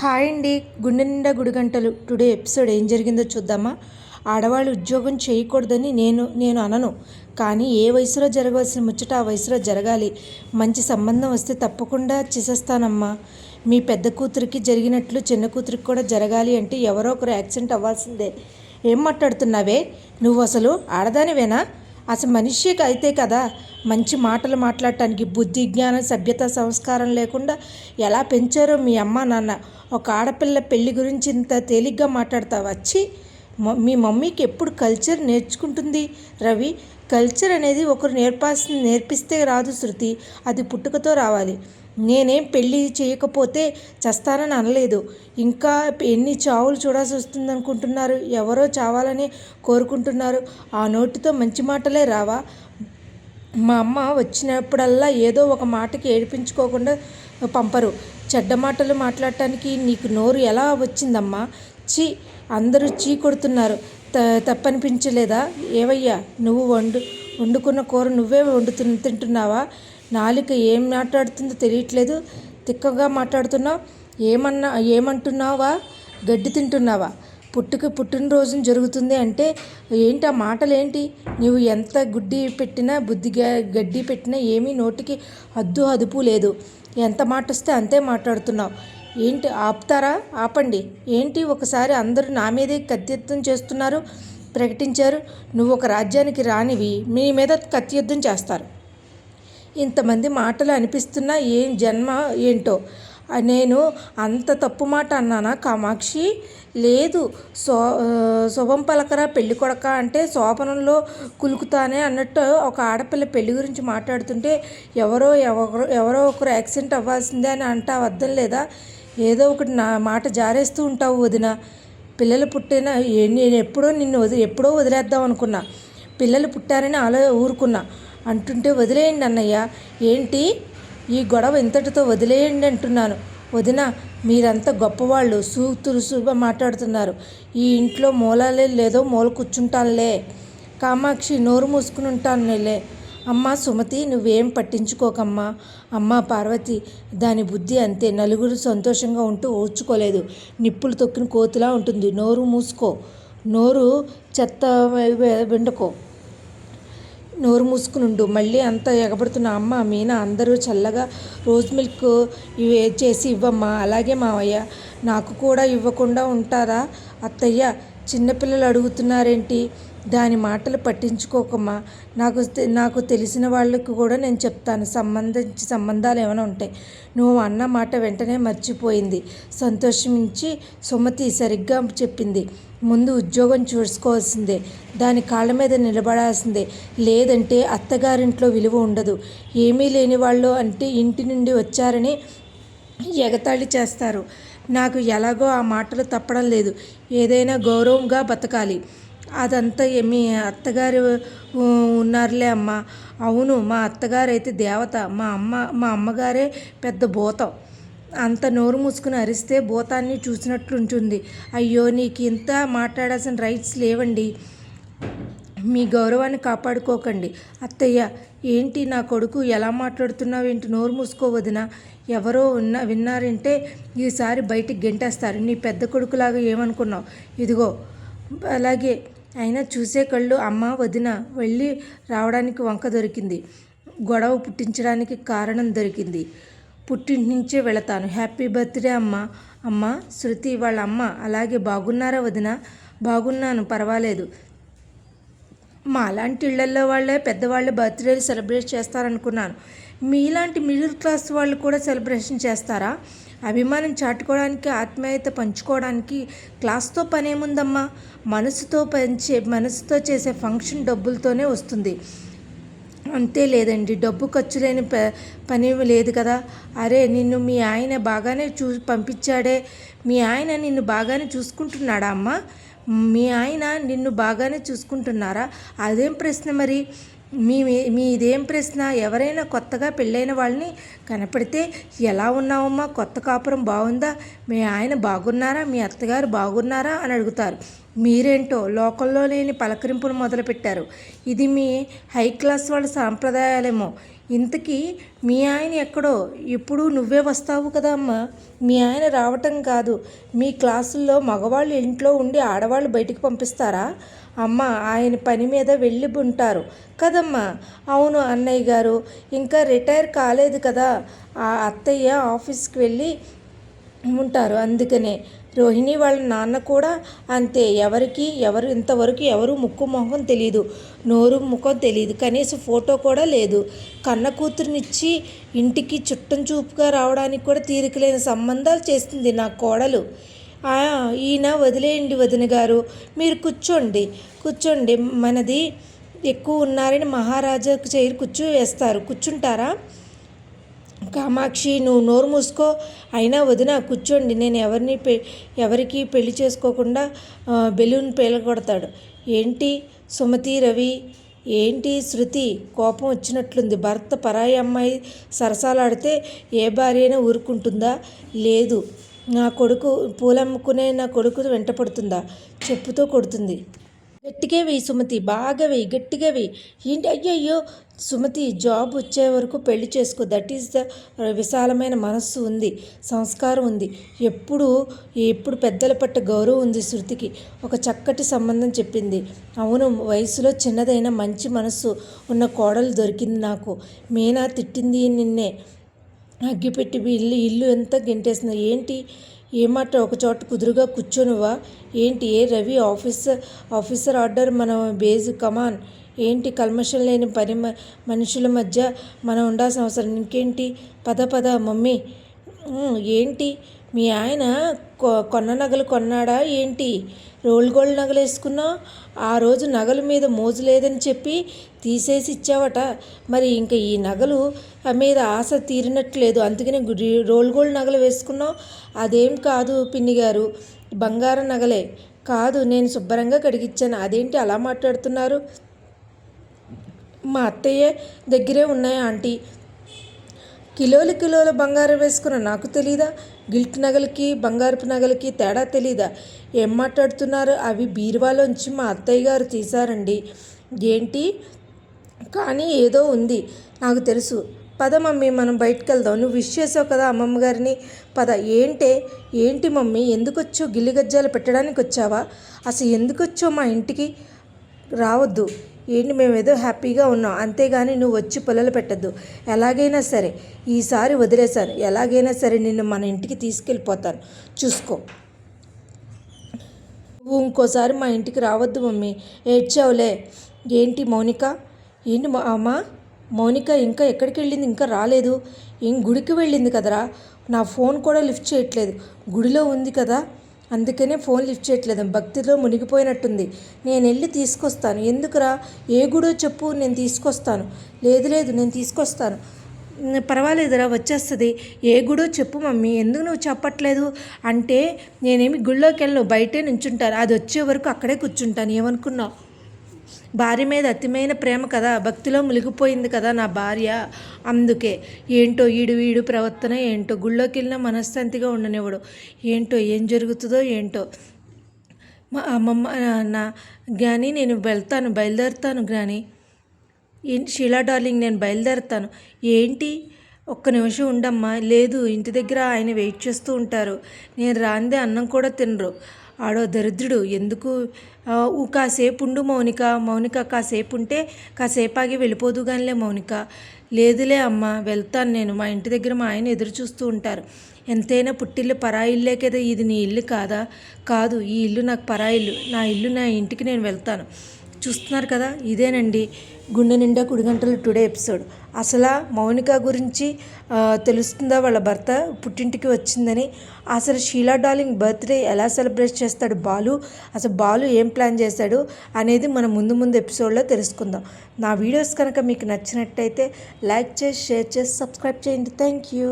Hi అండి. గుండె నిండా గుడిగంటలు. టుడే ఎపిసోడ్ ఏం జరిగిందో చూద్దామా? ఆడవాళ్ళు ఉద్యోగం చేయకూడదని నేను నేను అనను. కానీ ఏ వయసులో జరగవలసిన ముచ్చట ఆ వయసులో జరగాలి. మంచి సంబంధం వస్తే తప్పకుండా చేసేస్తానమ్మా. మీ పెద్ద కూతురికి జరిగినట్లు చిన్న కూతురికి కూడా జరగాలి అంటే ఎవరో ఒకరు యాక్సిడెంట్ అవ్వాల్సిందే. ఏం మాట్లాడుతున్నావే? నువ్వు అసలు ఆడదానివేనా? అసలు మనిషికి అయితే కదా మంచి మాటలు మాట్లాడటానికి బుద్ధి జ్ఞానం సభ్యత సంస్కారం లేకుండా ఎలా పెంచారో మీ అమ్మ నాన్న. ఒక ఆడపిల్ల పెళ్ళి గురించి ఇంత తేలిగ్గా మాట్లాడతా వచ్చి మీ మమ్మీకి ఎప్పుడు కల్చర్ నేర్చుకుంటుంది? రవి కల్చర్ అనేది ఒకరు నేర్పాల్సి నేర్పిస్తే రాదు శృతి. అది పుట్టుకతో రావాలి. నేనేం పెళ్ళి చేయకపోతే చస్తానని అనలేదు. ఇంకా ఎన్ని చావులు చూడాల్సి వస్తుంది అనుకుంటున్నారు ఎవరో చావాలని కోరుకుంటున్నారు? ఆ నోటితో మంచి మాటలే రావా? మా అమ్మ వచ్చినప్పుడల్లా ఏదో ఒక మాటకి ఏడిపించుకోకుండా పంపరు. చెడ్డ మాటలు మాట్లాడటానికి నీకు నోరు ఎలా వచ్చిందమ్మా? చీ అందరూ చీ కొడుతున్నారు. త తప్పనిపించలేదా? ఏవయ్యా నువ్వు వండు వండుకున్న కూర నువ్వే వండుతు తింటున్నావా? నాలుక ఏం మాట్లాడుతుందో తెలియట్లేదు. తిక్కగా మాట్లాడుతున్నావు. ఏమన్నా ఏమంటున్నావా? గడ్డి తింటున్నావా? పుట్టుక పుట్టినరోజు జరుగుతుంది అంటే ఏంటి? ఆ మాటలేంటి? నువ్వు ఎంత గుడ్డి పెట్టినా బుద్ధి గడ్డి పెట్టినా ఏమీ నోటికి హద్దు అదుపు లేదు. ఎంత మాట వస్తే అంతే మాట్లాడుతున్నావు. ఏంటి? ఆపుతారా? ఆపండి. ఏంటి? ఒకసారి అందరూ నా మీదే కత్తియుద్ధం చేస్తున్నారు ప్రకటించారు. నువ్వు ఒక రాజ్యానికి రానివి. మీ మీద కత్తియుద్ధం చేస్తారు. ఇంతమంది మాటలు అనిపిస్తున్నా ఏం జన్మ ఏంటో. నేను అంత తప్పు మాట అన్నానా? కామాక్షి లేదు. సో శుభం పలకరా పెళ్ళి కొడక అంటే శోభనంలో కులుకుతానే అన్నట్టు ఒక ఆడపిల్ల పెళ్ళి గురించి మాట్లాడుతుంటే ఎవరో ఎవరో ఎవరో ఒకరు యాక్సిడెంట్ అవ్వాల్సిందే అని అంటా వద్దని లేదా? ఏదో ఒకటి నా మాట జారేస్తూ ఉంటావు వదిన. పిల్లలు పుట్టిన? నేను ఎప్పుడో నిన్ను వదిలి ఎప్పుడో వదిలేద్దాం అనుకున్నా. పిల్లలు పుట్టారని అలా ఊరుకున్నా. అంటుంటే వదిలేయండి అన్నయ్య. ఏంటి? ఈ గొడవ ఇంతటితో వదిలేయండి అంటున్నాను. వదిన మీరంతా గొప్పవాళ్ళు సూతురుసుగా శుభ మాట్లాడుతున్నారు. ఈ ఇంట్లో మూలాలే లేదో మూల కూర్చుంటానులే. కామాక్షి నోరు మూసుకుని ఉంటానులే అమ్మ సుమతి నువ్వేం పట్టించుకోకమ్మా. అమ్మ పార్వతి దాని బుద్ధి అంతే. నలుగురు సంతోషంగా ఉంటూ ఓర్చుకోలేదు. నిప్పులు తొక్కిన కోతిలా ఉంటుంది. నోరు మూసుకో. నోరు చెత్త వెండుకో. నోరు మూసుకునుండు మళ్ళీ అంత ఎగబడుతున్న అమ్మ మీనా అందరూ చల్లగా రోజ్ మిల్క్ ఇవి చేసి ఇవ్వమ్మా. అలాగే మావయ్య నాకు కూడా ఇవ్వకుండా ఉంటారా అత్తయ్య? చిన్నపిల్లలు అడుగుతున్నారేంటి? దాని మాటలు పట్టించుకోకమ్మా. నాకు నాకు తెలిసిన వాళ్ళకి కూడా నేను చెప్తాను. సంబంధించి సంబంధాలు ఏమైనా ఉంటాయి నువ్వు అన్న మాట వెంటనే మర్చిపోయింది. సంతోషించి సుమతి సరిగ్గా చెప్పింది. ముందు ఉద్యోగం చూసుకోవాల్సిందే. దాని కాళ్ళ మీద నిలబడాల్సిందే. లేదంటే అత్తగారింట్లో విలువ ఉండదు. ఏమీ లేని వాళ్ళు అంటే ఇంటి నుండి వచ్చారని ఎగతాళి చేస్తారు. నాకు ఎలాగో ఆ మాటలు తప్పడం లేదు. ఏదైనా గౌరవంగా బతకాలి. అదంతా మీ అత్తగారు ఉన్నారులే అమ్మ. అవును మా అత్తగారు అయితే దేవత మా అమ్మ మా అమ్మగారే పెద్ద భూతం. అంత నోరు మూసుకుని అరిస్తే భూతాన్ని చూసినట్లుంటుంది. అయ్యో నీకు ఇంత మాట్లాడాల్సిన రైట్స్ లేవండి. మీ గౌరవాన్ని కాపాడుకోకండి. అత్తయ్య ఏంటి నా కొడుకు ఎలా మాట్లాడుతున్నావు ఏంటి? నోరు మూసుకోవదినా ఎవరో ఉన్న విన్నారంటే ఈసారి బయటికి గెంటేస్తారు. నీ పెద్ద కొడుకులాగా ఏమనుకున్నావు? ఇదిగో అలాగే అయినా చూసే కళ్ళు అమ్మ వదిన వెళ్ళి రావడానికి వంక దొరికింది. గొడవ పుట్టించడానికి కారణం దొరికింది. పుట్టింటి నుంచే వెళతాను. హ్యాపీ బర్త్డే అమ్మ. అమ్మ శృతి వాళ్ళ అమ్మ. అలాగే బాగున్నారా వదిన? బాగున్నాను పర్వాలేదు. మా అలాంటి ఇళ్ళలో వాళ్ళే పెద్దవాళ్ళు బర్త్డేలు సెలబ్రేట్ చేస్తారనుకున్నాను. మీలాంటి మిడిల్ క్లాస్ వాళ్ళు కూడా సెలబ్రేషన్ చేస్తారా? అభిమానం చాటుకోవడానికి ఆత్మీయత పంచుకోవడానికి క్లాస్తో పనేముందమ్మా? మనసుతో పంచే మనసుతో చేసే ఫంక్షన్ డబ్బులతోనే వస్తుంది. అంతే లేదండి. డబ్బు ఖర్చు లేని ప పని లేదు కదా. అరే నిన్ను మీ ఆయన బాగానే చూ పంపించాడే. మీ ఆయన నిన్ను బాగానే చూసుకుంటున్నాడా అమ్మ? మీ ఆయన నిన్ను బాగానే చూసుకుంటున్నారా? అదేం ప్రశ్న మరి? మీ మీ ఇదేం ప్రశ్న? ఎవరైనా కొత్తగా పెళ్ళైన వాళ్ళని కనపడితే ఎలా ఉన్నావమ్మా? కొత్త కాపురం బాగుందా? మీ ఆయన బాగున్నారా? మీ అత్తగారు బాగున్నారా? అని అడుగుతారు. మీరేంటో? లోకల్లో లేని పలకరింపులు మొదలుపెట్టారు. ఇది మీ హై క్లాస్ వాళ్ళ సాంప్రదాయాలేమో. ఇంతకీ మీ ఆయన ఎక్కడో? ఎప్పుడు నువ్వే వస్తావు కదా అమ్మా మీ ఆయన రావటం కాదు. మీ క్లాసుల్లో మగవాళ్ళు ఇంట్లో ఉండి ఆడవాళ్ళు బయటికి పంపిస్తారా? అమ్మ ఆయన పని మీద వెళ్ళి ఉంటారు. కదమ్మా. అవును అన్నయ్య గారు ఇంకా రిటైర్ కాలేదు కదా. ఆ అత్తయ్య ఆఫీస్కి వెళ్ళి ఉంటారు. అందుకనే రోహిణి వాళ్ళ నాన్న కూడా అంతే. ఎవరికి ఎవరు ఇంతవరకు ఎవరు ముక్కు మొహం తెలియదు నోరు ముఖం తెలియదు కనీసం ఫోటో కూడా లేదు. కన్న కూతురునిచ్చి ఇంటికి చుట్టం చూపుగా రావడానికి కూడా తీరికలేని సంబంధాలు చేస్తుంది నా కోడలు. ఈయన వదిలేయండి వదిన గారు మీరు కూర్చోండి కూర్చోండి. మనది ఎక్కువ ఉన్నారని మహారాజాకు చేరి కూర్చో వేస్తారు కూర్చుంటారా? కామాక్షి నువ్వు నోరు మూసుకో. అయినా వదిన కూర్చోండి. నేను ఎవరిని పె ఎవరికి పెళ్ళి చేసుకోకుండా బెలూన్ పేలగొడతాడు. ఏంటి సుమతి రవి? ఏంటి శృతి? కోపం వచ్చినట్లుంది. భర్త పరాయి అమ్మాయి సరసాలాడితే ఏ భార్య అయినా ఊరుకుంటుందా? లేదు. నా కొడుకు పూలమ్ముకునే నా కొడుకు వెంట పడుతుందా చెప్పుతో కొడుతుంది. గట్టిగా వెయ్యి సుమతి బాగా వెయ్యి గట్టిగా వేయి ఏంటి? అయ్యయ్యో! సుమతి జాబ్ వచ్చే వరకు పెళ్ళి చేసుకో. దట్ ఈస్ ద విశాలమైన మనస్సు ఉంది సంస్కారం ఉంది. ఎప్పుడు ఎప్పుడు పెద్దల పట్ట గౌరవం ఉంది శృతికి. ఒక చక్కటి సంబంధం చెప్పింది. అవును వయసులో చిన్నదైన మంచి మనస్సు ఉన్న కోడలు దొరికింది నాకు. మీనా తిట్టింది నిన్నే. అగ్గిపెట్టి ఇల్లు ఇల్లు ఎంత గెంటేసింది. ఏంటి? ఏమాట ఒక చోట కుదురుగా కూర్చోనువా? ఏంటి ఏ రవి ఆఫీసర్ ఆఫీసర్ ఆర్డర్ మన బేజ్? కమాన్ ఏంటి కల్మషం లేని పని మనుషుల మధ్య మనం ఉండాల్సిన అవసరం? ఇంకేంటి? పద పద మమ్మీ. ఏంటి? మీ ఆయన కొన్న నగలు కొన్నాడా ఏంటి? రోల్ గోల్డ్ నగలు వేసుకున్నావు ఆ రోజు నగల మీద మోజు లేదని చెప్పి తీసేసి ఇచ్చావట. మరి ఇంకా ఈ నగలు మీద ఆశ తీరినట్లేదు. అందుకనే రోల్ గోల్డ్ నగలు వేసుకున్నావు అదేం కాదు పిన్ని గారు. బంగారం నగలే. కాదు నేను శుభ్రంగా కడిగిచ్చాను. అదేంటి అలా మాట్లాడుతున్నారు? మా అత్తయ్య దగ్గరే ఉన్నాయి ఆంటీ? కిలోలు కిలోల బంగారం వేసుకున్న నాకు తెలీదా? గిల్ట్ నగలకి బంగారపు నగలకి తేడా తెలీదా? ఏం మాట్లాడుతున్నారు? అవి బీరువాలోంచి మా అత్తయ్య గారు తీశారండి. ఏంటి? కానీ ఏదో ఉంది. నాకు తెలుసు. పద మమ్మీ మనం బయటకు వెళ్దాం నువ్వు విష్ చేసావు కదా అమ్మమ్మ గారిని పద. ఏంటే? ఏంటి మమ్మీ? ఎందుకు వచ్చావు గిల్లి గజ్జాలు పెట్టడానికి వచ్చావా? అసలు ఎందుకు వచ్చో మా ఇంటికి? రావద్దు. ఏంటి మేము ఏదో హ్యాపీగా ఉన్నాం. అంతేగాని నువ్వు వచ్చి పొలలు పెట్టద్దు. ఎలాగైనా సరే ఈసారి వదిలేశాను. ఎలాగైనా సరే నిన్ను మన ఇంటికి తీసుకెళ్ళిపోతాను. చూసుకో. నువ్వు ఇంకోసారి మా ఇంటికి రావద్దు మమ్మీ. ఏడ్చావులే. ఏంటి మౌనిక? ఏంటి అమ్మా? మౌనిక ఇంకా ఎక్కడికి వెళ్ళింది? ఇంకా రాలేదు. ఏం గుడికి వెళ్ళింది కదరా? నా ఫోన్ కూడా లిఫ్ట్ చేయట్లేదు. గుడిలో ఉంది కదా. అందుకనే ఫోన్ లిఫ్ట్ చేయట్లేదు. భక్తిలో మునిగిపోయినట్టుంది. నేను వెళ్ళి తీసుకొస్తాను. ఎందుకురా? ఏ గుడో చెప్పు నేను తీసుకొస్తాను. లేదు లేదు నేను తీసుకొస్తాను. పర్వాలేదురా వచ్చేస్తుంది. ఏ గుడో చెప్పు మమ్మీ. ఎందుకు నువ్వు చెప్పట్లేదు? అంటే నేనేమి గుళ్ళోకి వెళ్ళను బయటే నుంచుంటాను. అది వచ్చే వరకు అక్కడే కూర్చుంటాను. ఏమనుకున్నావు? భార్య మీద అతిమైన ప్రేమ కదా భక్తిలో మునిగిపోయింది కదా నా భార్య. అందుకే ఏంటో ఈడు వీడు ప్రవర్తన ఏంటో గుళ్ళోకి వెళ్ళిన మనశ్శాంతిగా ఉండనివ్వడు. ఏంటో ఏం జరుగుతుందో ఏంటో. మా అమ్మమ్మ నా కానీ నేను వెళ్తాను బయలుదేరుతాను కానీ ఏంటి షీలా డార్లింగ్ నేను బయలుదేరుతాను. ఏంటి? ఒక్క నిమిషం ఉండమ్మా. లేదు ఇంటి దగ్గర ఆయన వెయిట్ చేస్తూ ఉంటారు. నేను రాందే అన్నం కూడా తినరు. ఆడో దరిద్రుడు. ఎందుకు కాసేపు ఉండు మౌనిక మౌనిక కాసేపు ఉంటే కాసేపు ఆగి వెళ్ళిపోదు కానిలే మౌనిక. లేదులే అమ్మ వెళ్తాను నేను. మా ఇంటి దగ్గర మా ఆయన ఎదురు చూస్తూ ఉంటారు. ఎంతైనా పుట్టిల్లు పరాయిల్లే కదా ఇది నీ ఇల్లు కాదా? కాదు ఈ ఇల్లు నాకు పరాయిల్లు. నా ఇల్లు నా ఇంటికి నేను వెళ్తాను. చూస్తున్నారు కదా ఇదేనండి. గుండె నిండా కుడిగంటలు టుడే ఎపిసోడ్. అసలు మౌనిక గురించి తెలుస్తుందా వాళ్ళ భర్త? పుట్టింటికి వచ్చిందని. అసలు షీలా డార్లింగ్ బర్త్డే ఎలా సెలబ్రేట్ చేస్తాడు బాలు? అసలు బాలు ఏం ప్లాన్ చేశాడు అనేది మనం ముందు ముందు ఎపిసోడ్లో తెలుసుకుందాం. నా వీడియోస్ కనుక మీకు నచ్చినట్టయితే లైక్ చేసి షేర్ చేసి సబ్స్క్రైబ్ చేయండి. Thank you